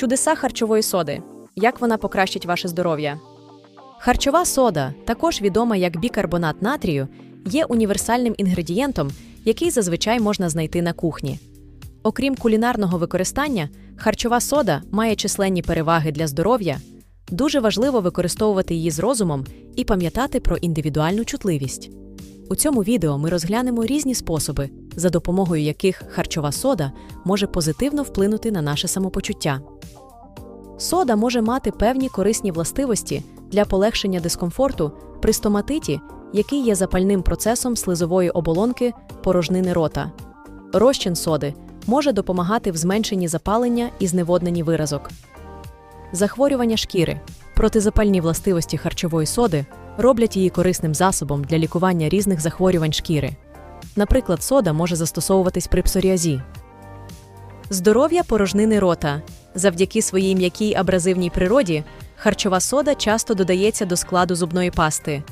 Чудеса харчової соди. Як вона покращить ваше здоров'я? Харчова сода, також відома як бікарбонат натрію, є універсальним інгредієнтом, який зазвичай можна знайти на кухні. Окрім кулінарного використання, харчова сода має численні переваги для здоров'я. Дуже важливо використовувати її з розумом і пам'ятати про індивідуальну чутливість. У цьому відео ми розглянемо різні способи, за допомогою яких харчова сода може позитивно вплинути на наше самопочуття. Сода може мати певні корисні властивості для полегшення дискомфорту при стоматиті, який є запальним процесом слизової оболонки порожнини рота. Розчин соди може допомагати в зменшенні запалення і зневодненні виразок. Захворювання шкіри. Протизапальні властивості харчової соди роблять її корисним засобом для лікування різних захворювань шкіри. Наприклад, сода може застосовуватись при псоріазі. Здоров'я порожнини рота. Завдяки своїй м'якій абразивній природі харчова сода часто додається до складу зубної пасти.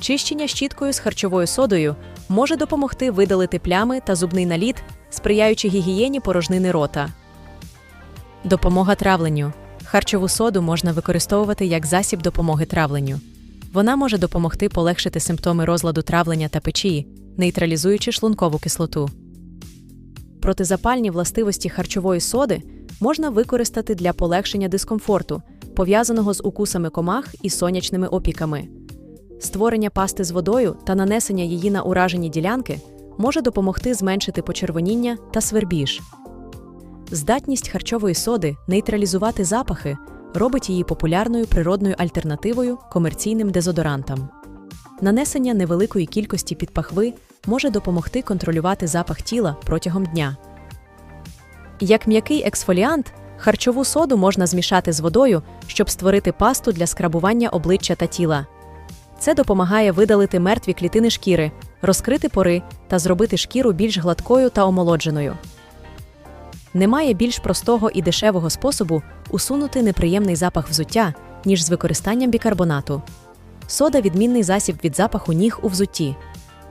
Чищення щіткою з харчовою содою може допомогти видалити плями та зубний наліт, сприяючи гігієні порожнини рота. Допомога травленню. Харчову соду можна використовувати як засіб допомоги травленню. Вона може допомогти полегшити симптоми розладу травлення та печії, нейтралізуючи шлункову кислоту. Протизапальні властивості харчової соди можна використати для полегшення дискомфорту, пов'язаного з укусами комах і сонячними опіками. Створення пасти з водою та нанесення її на уражені ділянки може допомогти зменшити почервоніння та свербіж. Здатність харчової соди нейтралізувати запахи робить її популярною природною альтернативою комерційним дезодорантам. Нанесення невеликої кількості підпахви може допомогти контролювати запах тіла протягом дня. Як м'який ексфоліант, харчову соду можна змішати з водою, щоб створити пасту для скрабування обличчя та тіла. Це допомагає видалити мертві клітини шкіри, розкрити пори та зробити шкіру більш гладкою та омолодженою. Немає більш простого і дешевого способу усунути неприємний запах взуття, ніж з використанням бікарбонату. Сода відмінний засіб від запаху ніг у взутті.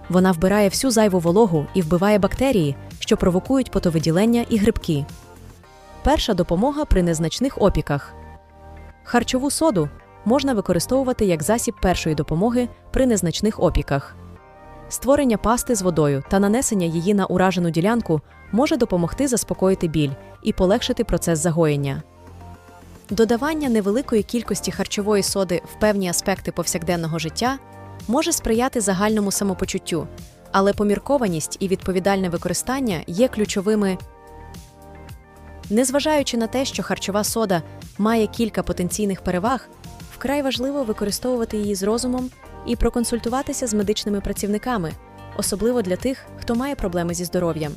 Вона вбирає всю зайву вологу і вбиває бактерії, що провокують потовиділення і грибки. Перша допомога при незначних опіках. Харчову соду можна використовувати як засіб першої допомоги при незначних опіках. Створення пасти з водою та нанесення її на уражену ділянку може допомогти заспокоїти біль і полегшити процес загоєння. Додавання невеликої кількості харчової соди в певні аспекти повсякденного життя може сприяти загальному самопочуттю, але поміркованість і відповідальне використання є ключовими. Незважаючи на те, що харчова сода має кілька потенційних переваг, вкрай важливо використовувати її з розумом і проконсультуватися з медичними працівниками, особливо для тих, хто має проблеми зі здоров'ям.